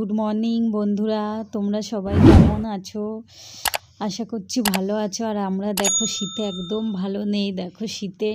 Good morning বন্ধুরা, তোমরা সবাই কেমন আছো? আশা করছি ভালো আছো। আর আমরা দেখো শীতে একদম ভালো নেই। দেখো শীতে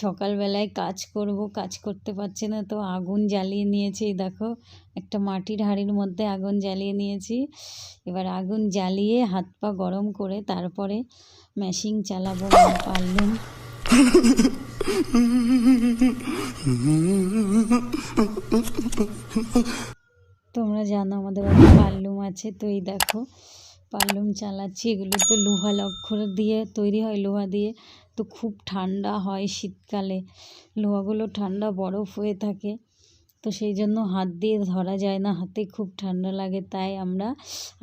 সকালবেলায় কাজ করব, কাজ করতে পারছি না তো আগুন জ্বালিয়ে নিয়েছি। দেখো, একটা মাটির হাঁড়ির মধ্যে আগুন জ্বালিয়ে নিয়েছি। এবার আগুন জ্বালিয়ে হাত পা গরম করে তারপরে মেশিন চালাবো। পারলুম তোমরা জানো আমাদের বাড়ি পাল্লুম আছে, তো এই দেখো পাল্লুম চালাচ্ছি। এগুলো তো লোহা লক্ষ্যর দিয়ে তৈরি হয়, লোহা দিয়ে। তো খুব ঠান্ডা হয় শীতকালে। লোহাগুলো ঠান্ডা বরফ হয়ে থাকে। তো সেই জন্য হাত দিয়ে ধরা যায় না, হাতে খুব ঠান্ডা লাগে, তাই আমরা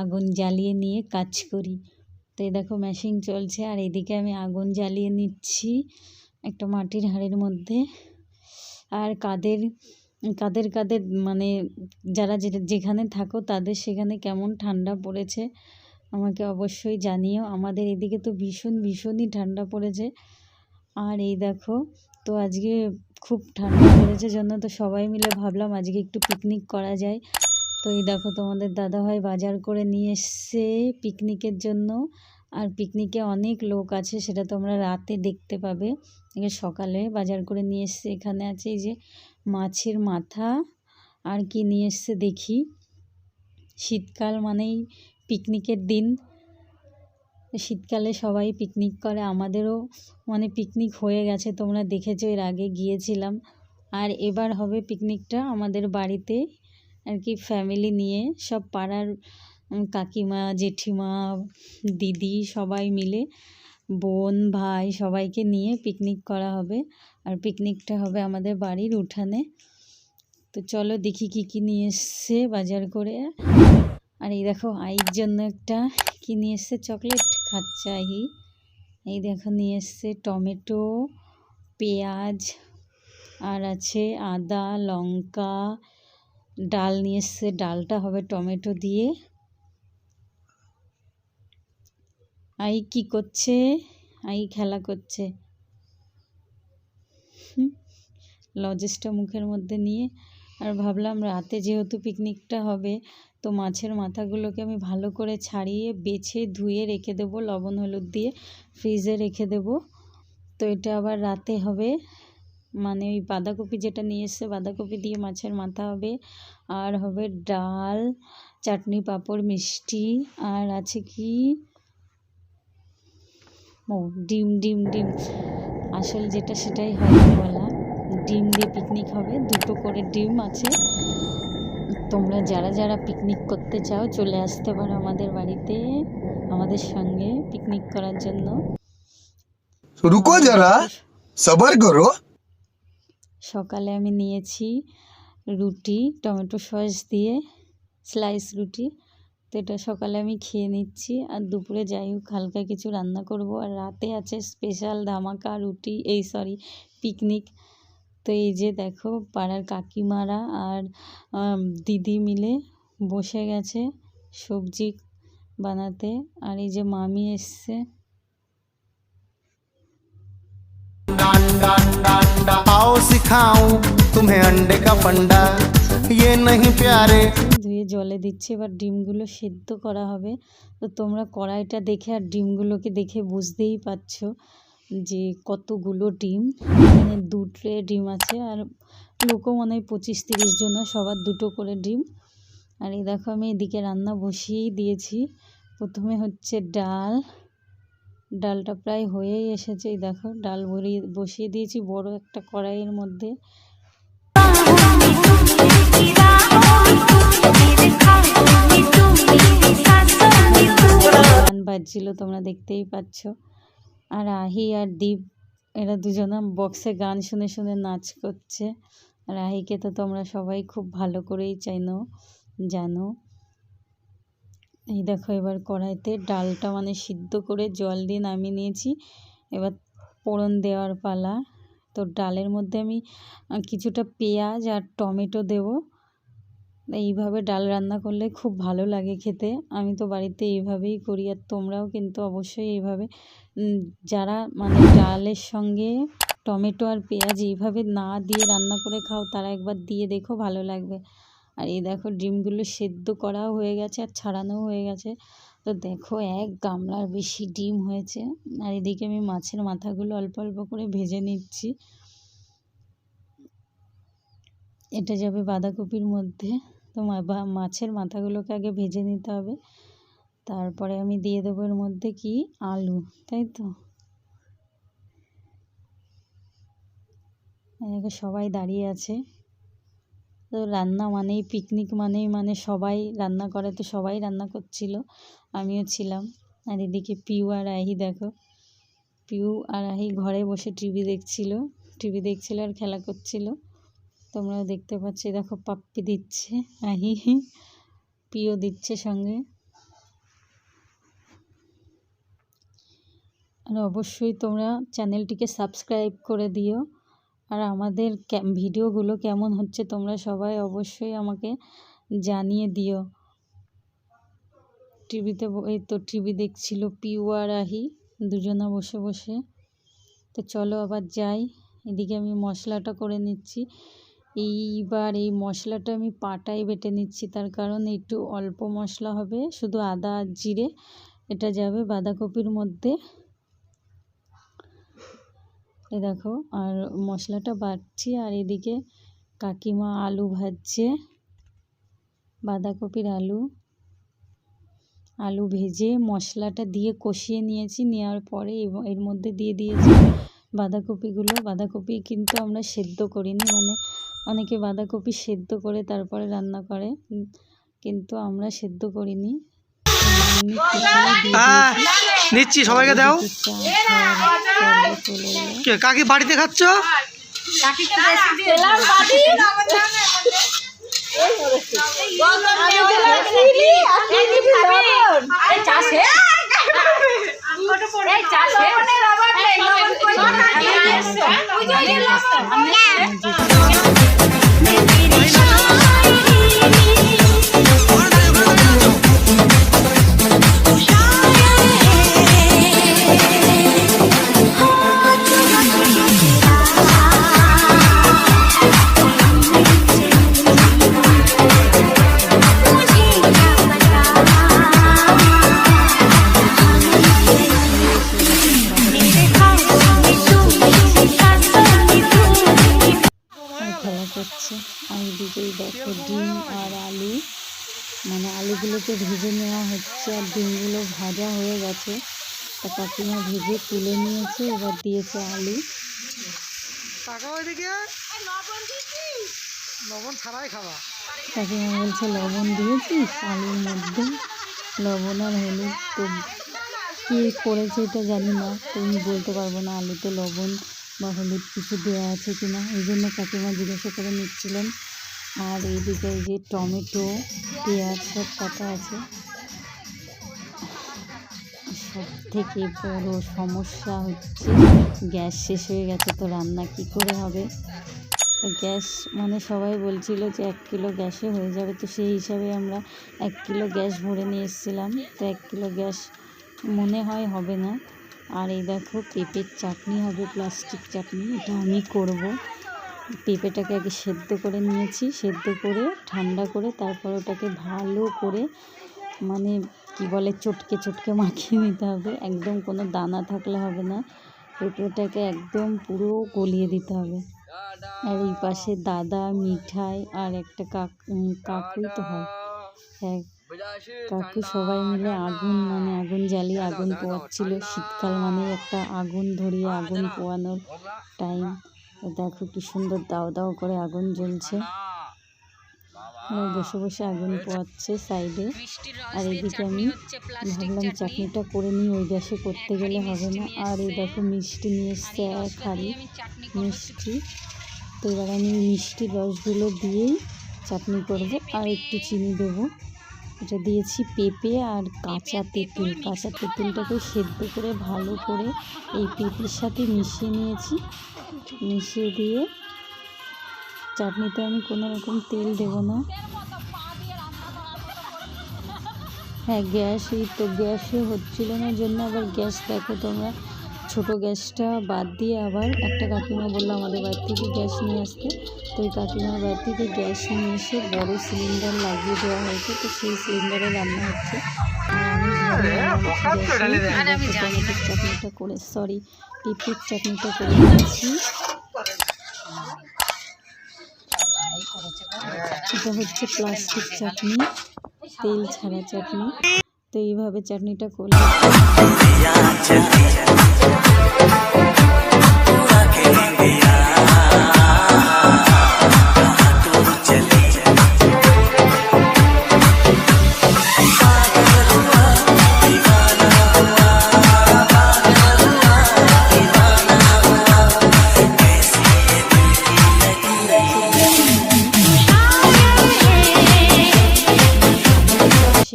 আগুন জ্বালিয়ে নিয়ে কাজ করি। তো এই দেখো মেশিন চলছে, আর এদিকে আমি আগুন জ্বালিয়ে নিচ্ছি একটা মাটির হাড়ের মধ্যে। আর কাদের কাদের কাদের মানে যারা যেখানে থাকো তাদের সেখানে কেমন ঠান্ডা পড়েছে আমাকে অবশ্যই জানিও। আমাদের এদিকে তো ভীষণ, ভীষণই ঠান্ডা পড়েছে। আর এই দেখো, তো আজকে খুব ঠান্ডা পড়েছে জন্য তো সবাই মিলে ভাবলাম আজকে একটু পিকনিক করা যায়। তো এই দেখো তোমাদের দাদাভাই বাজার করে নিয়ে এসছে পিকনিকের জন্য। আর পিকনিকে অনেক লোক আছে, সেটা তোমরা রাতে দেখতে পাবে। সকালে বাজার করে নিয়ে এসছে, এখানে আছে এই যে মাছের মাথা আর কি নিয়ে এসছে দেখি। শীতকাল মানেই পিকনিকের দিন। শীতকালে সবাই পিকনিক করে, আমাদেরও মানে পিকনিক হয়ে গেছে, তোমরা দেখেছ, এর আগে গিয়েছিলাম। আর এবার হবে পিকনিকটা আমাদের বাড়িতে আর কি ফ্যামিলি নিয়ে। সব পাড়ার কাকিমা, জেঠিমা, দিদি সবাই মিলে, বোন, ভাই সবাইকে নিয়ে পিকনিক করা হবে। আর পিকনিকটা হবে আমাদের বাড়ির উঠানে। তো চলো দেখি কি কি নিয়ে এসছে বাজার করে। আর এই দেখো, আইর জন্য একটা কি নিয়ে এসছে? চকলেট খাচ্ছে আহি। এই দেখো, নিয়ে এসছে টমেটো, পেঁয়াজ, আর আছে আদা, লঙ্কা। ডাল নিয়ে এসছে, ডালটা হবে টমেটো দিয়ে। আই কি করছে? আই খেলা করছে। লজেসটা মুখের মধ্যে নিয়ে আর ভাবলাম রাতে যেহেতু পিকনিকটা হবে, তো মাছের মাথাগুলোকে আমি ভালো করে ছাড়িয়ে বেছে ধুয়ে রেখে দেবো, লবণ, হলুদ দিয়ে ফ্রিজে রেখে দেবো। তো এটা আবার রাতে হবে মানে ওই বাঁধাকপি যেটা নিয়ে এসছে, বাঁধাকপি দিয়ে মাছের মাথা হবে। আর হবে ডাল, চাটনি, পাঁপড়, মিষ্টি, আর আছে কি? ও, ডিম ডিম ডিম। আসল যেটা সেটাই হয় বলা। ডিম দিয়ে পিকনিক হবে দুটো করে ডিম আছে। তোমরা যারা যারা পিকনিক করতে চাও চলে আসতে পারো আমাদের বাড়িতে আমাদের সঙ্গে পিকনিক করার জন্য। রুকো যারা সবার করো। সকালে আমি নিয়েছি রুটি টমেটো সস দিয়ে স্লাইস রুটি। তো এটা সকালে আমি খেয়ে নিচ্ছি। আর দুপুরে যাই হোক হালকা কিছু রান্না করব। আর রাতে আছে স্পেশাল ধামাকা রুটি এই সরি পিকনিক তো এই যে দেখো পাড়ার কাকিমারা আর দিদি মিলে বসে গেছে সবজি বানাতে। আর এই যে মামি এসছে। ধুয়ে জলে দিচ্ছে এবার ডিমগুলো সেদ্ধ করা হবে। তো তোমরা কড়াইটা দেখে আর ডিমগুলোকে দেখে বুঝতেই পারছ। যে কতগুলো ডিম, এখানে দু ট্রে ডিম আছে আর লোকও মনে হয় পঁচিশ তিরিশ জন সবার দুটো করে ডিম। আর এই দেখো আমি এদিকে রান্না বসিয়েই দিয়েছি। প্রথমে হচ্ছে ডাল, ডালটা প্রায় হয়েই এসেছে, এই দেখো ডাল ভরিয়ে, বসিয়ে দিয়েছি বড় একটা কড়াইয়ের মধ্যে। বাজছিল, তোমরা দেখতেই পাচ্ছ। আর আহি আর দীপ, এরা দুজনা বক্সে গান শুনে শুনে নাচ করছে। আর আহিকে তো তোমরা সবাই খুব ভালো করেই চাইনো জানো। এই দেখো এবার কড়াইতে ডালটা মানে সিদ্ধ করে জল দিয়ে নামিয়ে নিয়েছি। এবার পোড়ন দেওয়ার পালা। তো ডালের মধ্যে আমি কিছুটা পেঁয়াজ আর টমেটো দেবো। এইভাবে ডাল রান্না করলে খুব ভালো লাগে খেতে। আমি তো বাড়িতে এইভাবেই করি আর তোমরাও কিন্তু অবশ্যই এইভাবে যারা মানে ডালের সঙ্গে টমেটো আর পেঁয়াজ এইভাবে না দিয়ে রান্না করে খাও, তারা একবার দিয়ে দেখো ভালো লাগবে। আর এই দেখো ডিমগুলো সেদ্ধ করাও হয়ে গেছে আর ছাড়ানোও হয়ে গেছে। তো দেখো এক গামলার বেশি ডিম হয়েছে। আর এদিকে আমি মাছের মাথাগুলো অল্প অল্প করে ভেজে নিচ্ছি। এটা যাবে বাঁধাকপির মধ্যে। তো মাছের মাথাগুলোকে আগে ভেজে নিতে হবে। তারপরে আমি দিয়ে দেবো এর মধ্যে কি? আলু, তাই তো? সবাই দাঁড়িয়ে আছে। তো রান্না মানেই পিকনিক মানেই মানে সবাই রান্না করে, তো সবাই রান্না করছিল, আমিও ছিলাম। আর এদিকে পিউ আর আহি দেখো, পিউ আর আহি ঘরে বসে টিভি দেখছিল টিভি দেখছিল আর খেলা করছিল। তোমরাও দেখতে পাচ্ছি দেখো পাপ্পি দিচ্ছে, আহি পিও দিচ্ছে সঙ্গে। আর অবশ্যই তোমরা চ্যানেলটিকে সাবস্ক্রাইব করে দিও। আর আমাদের ভিডিওগুলো কেমন হচ্ছে তোমরা সবাই অবশ্যই আমাকে জানিয়ে দিও। টিভিতে এই তো টিভি দেখছিল পিউ আর আহি, দুজনা বসে বসে। তো চলো আবার যাই, এদিকে আমি মশলাটা করে নিচ্ছি। এইবার এই মশলাটা আমি পাটায় বেটে নিচ্ছি। তার কারণ একটু অল্প মশলা হবে, শুধু আদা আর জিরে। এটা যাবে বাঁধাকপির মধ্যে। এ দেখো, আর মশলাটা বাটছি, আর এদিকে কাকিমা আলু ভাজছে, বাঁধাকপির আলু। আলু ভেজে মশলাটা দিয়ে কষিয়ে নিয়েছি, নেওয়ার পরে এর মধ্যে দিয়ে দিয়েছি বাঁধাকপিগুলো। বাঁধাকপি কিন্তু আমরা সেদ্ধ করিনি মানে অনেকে বাঁধাকপি সেদ্ধ করে তারপরে রান্না করে কিন্তু আমরা সেদ্ধ করিনি। নিচ্ছি সবাইকে দাও কাকি বাড়িতে খাচ্ছ হচ্ছে আর ডিমগুলো ভাজা হয়ে গেছে। তা কাকিমা ভেজে তুলে নিয়েছে এবার দিয়েছে আলু। লবণ ছাড়াই খাওয়া কাকিমা বলছে লবণ দিয়েছিস? আলুর মধ্যে লবণ আর হলুদ তো কে করেছে এটা জানি না। তুমি বলতে পারব না আলুতে লবণ বা হলুদ কিছু দেওয়া আছে কি না। এই জন্য কাকিমা জিজ্ঞাসা করে নিচ্ছিলেন আর এইদিকে এই যে টমেটো পেঁয়াজ সব কাটা আছে? সব থেকে বড় সমস্যা হচ্ছে, গ্যাস শেষ হয়ে গেছে তো রান্না কি করে হবে? তো গ্যাস মানে সবাই বলছিল যে এক কিলো গ্যাসে হয়ে যাবে, তো সেই হিসাবে আমরা এক কিলো গ্যাস ভরে নিয়ে এসেছিলাম। তো এক কিলো গ্যাস মনে হয় হবে না। আর এই দেখো, পেঁপের চাটনি হবে, প্লাস্টিক চাটনি, এটা আমি করব। পেঁপেটাকে আগে সেদ্ধ করে নিয়েছি, সেদ্ধ করে, ঠান্ডা করে, তারপর ওটাকে ভালো করে মানে কি বলে, চটকে চটকে মাখিয়ে নিতে হবে। একদম কোনো দানা থাকলে হবে না। পেঁপেটাকে একদম পুরো গলিয়ে দিতে হবে। আর এই পাশে দাদা, মিঠাই আর একটা কাক কাকুই তো হয়। হ্যাঁ কাকু সবাই মিলে আগুন মানে আগুন জ্বালিয়ে আগুন পোয়াচ্ছিল। শীতকাল মানে একটা আগুন ধরিয়ে আগুন পোয়ানোর টাইম। দেখো কি সুন্দর দাও দাও করে আগুন জ্বলছে। বসে বসে আগুন পোয়াচ্ছে সাইডে আর এদিকে আমি ভাবলাম চাটনিটা করে নিই ওই গ্যাসে করতে গেলে হবে না। আর এই দেখো মিষ্টি নিয়ে এসছে হাঁড়ি মিষ্টি। তো এবার আমি মিষ্টি রসগুলো দিয়েই চাটনি করব। আর একটু চিনি দেবো। এটা দিয়েছি পেঁপে আর কাঁচা তেঁতুল। কাঁচা তেঁতুলটাকে সেদ্ধ করে ভালো করে এই পেঁপের সাথে মিশিয়ে নিয়েছি। মিশিয়ে দিয়ে চাটনিতে আমি কোনো রকম তেল দেবো না। হ্যাঁ গ্যাস এই তো গ্যাসে হচ্ছিল না জন্য। আবার গ্যাস দেখো তোমরা ছোট গ্যাসটা বাদ দিয়ে আবার একটা কাকিমা বলল আমাদের বাড়ি থেকে গ্যাস নিয়ে আসতে। তো ওই কাকিমার বাড়ি থেকে গ্যাস নিয়ে এসে বড় সিলিন্ডার লাগিয়ে দেওয়া হয়েছে। তো সেই সিলিন্ডারে রান্না হচ্ছে। আর আমি চাটনিটা করে সরি পিঁপড়ির চাটনিটা করে নিচ্ছি এটা হচ্ছে প্লাস্টিক চাটনি তেল ছাড়া চাটনি। তো এইভাবে চাটনিটা করলে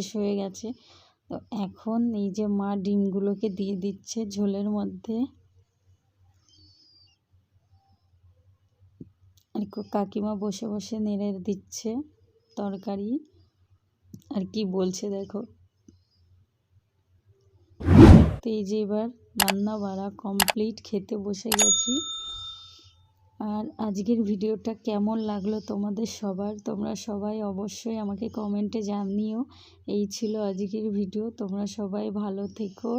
শেষ হয়ে গেছে। তো এখন এই যে মা ডিমগুলোকে দিয়ে দিচ্ছে ঝোলের মধ্যে। আর কাকিমা বসে বসে নেড়ে দিচ্ছে তরকারি। আর কি বলছে দেখো। তো এই যে এবার রান্না বাড়া কমপ্লিট খেতে বসে গেছি। আর আজকের ভিডিওটা কেমন লাগল তোমাদের সবার? তোমরা সবাই অবশ্যই আমাকে কমেন্টে জানিও। এই ছিল আজকের ভিডিও। তোমরা সবাই ভালো থেকো।